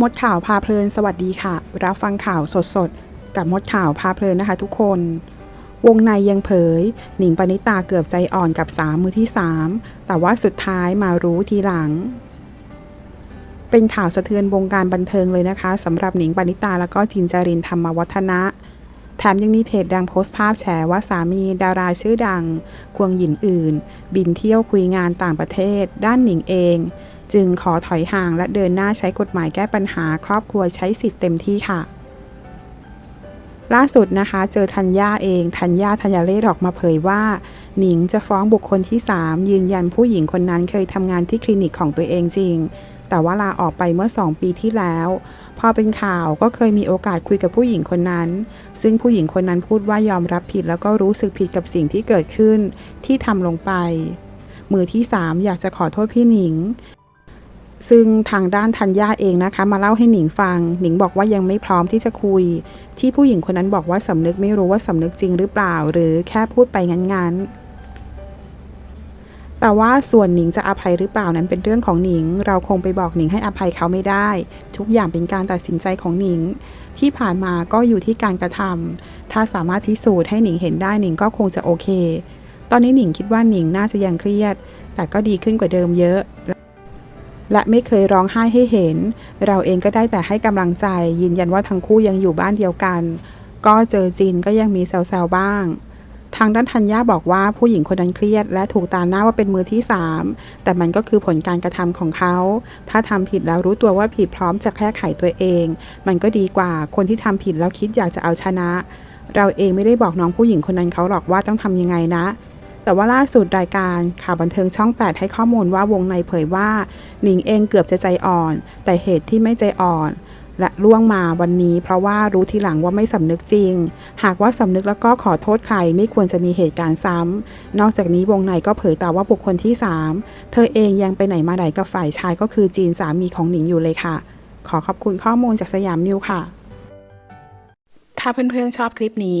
มดข่าวพาเพลินสวัสดีค่ะ รับฟังข่าวสดๆ กับมดข่าวพาเพลินนะคะทุกคน วงในยังเผย หนิงปณิตาเกือบใจอ่อนกับสามมือที่สามแต่ว่าสุดท้ายมารู้ทีหลัง เป็นข่าวสะเทือนวงการบันเทิงเลยนะคะสำหรับหนิงปณิตาแล้วก็จินจารินธรรมวัฒนะแถมยังมีเพจดังโพสต์ภาพแฉว่าสามีดาราชื่อดัง ควงหญิงอื่น บินเที่ยวคุยงานต่างประเทศ ด้านหนิงเอง จึงขอถอยห่างและเดินหน้าใช้กฎหมายแก้ปัญหา ครอบครัวใช้สิทธิ์เต็มที่ค่ะ ล่าสุดนะคะ เจอธัญญาเองธัญญาธัญเลศออกมาเผยว่า หนิงจะฟ้องบุคคลที่ 3 ยืนยันผู้หญิงคนนั้นเคยทำงานที่คลินิกของตัวเองจริง แต่ว่าลาออกไปเมื่อ 2 ปีที่แล้วพอเป็นข่าวก็เคยมีโอกาสคุยกับผู้หญิงคนนั้น ซึ่งผู้หญิงคนนั้นพูดว่ายอมรับผิดแล้วก็รู้สึกผิดกับสิ่งที่เกิดขึ้นที่ทำลงไป มือที่ 3 อยากจะขอโทษพี่หนิง ซึ่งทางด้านธัญญาเองนะคะ มาเล่าให้หนิงฟัง หนิงบอกว่ายังไม่พร้อมที่จะคุย ที่ผู้หญิงคนนั้นบอกว่าสำนึกไม่รู้ว่าสำนึกจริงหรือเปล่า หรือแค่พูดไปงั้นๆ แต่ว่าส่วนหนิงจะอภัยหรือเปล่านั้นเป็นเรื่องของหนิง เราคงไปบอกหนิงให้อภัยเขาไม่ได้ ทุกอย่างเป็นการตัดสินใจของหนิง ที่ผ่านมาก็อยู่ที่การกระทำถ้าสามารถพิสูจน์ให้หนิงเห็นได้หนิงก็คงจะโอเค ตอนนี้หนิงคิดว่าหนิงน่าจะยังเครียด แต่ก็ดีขึ้นกว่าเดิมเยอะ และไม่เคยร้องไห้ให้เห็น เราเองก็ได้แต่ให้กำลังใจ ยืนยันว่าทั้งคู่ยังอยู่บ้านเดียวกัน ก็เจอจินก็ยังมีแซวๆบ้าง ทางด้านธัญญาบอกว่าผู้หญิงคนนั้นเครียด และถูกตาหน้าว่าเป็นมือที่สามแต่มันก็คือผลการกระทำของเขา ถ้าทำผิดแล้วรู้ตัวว่าผิดพร้อมจะแก้ไขตัวเอง มันก็ดีกว่าคนที่ทำผิดแล้วคิดอยากจะเอาชนะ เราเองไม่ได้บอกน้องผู้หญิงคนนั้นเขาหรอกว่าต้องทำยังไงนะ แต่ว่าล่าสุดรายการข่าวบันเทิงช่อง 8 ให้ข้อมูลว่าวงในเผยว่าหนิงเองเกือบจะใจอ่อน แต่เหตุที่ไม่ใจอ่อน และล่วงมาวันนี้ เพราะว่ารู้ทีหลังว่าไม่สำนึกจริง หากว่าสำนึกแล้วก็ขอโทษใครไม่ควรจะมีเหตุการณ์ซ้ำนอกจากนี้วงในก็เผยต่อว่าบุคคลที่ 3 เธอเองยังไปไหนมาไหนกับฝ่ายชายก็คือจีนสามีของหนิงอยู่เลยค่ะ ขอขอบคุณข้อมูลจากสยามนิวค่ะ ถ้าเพื่อนๆชอบคลิปนี้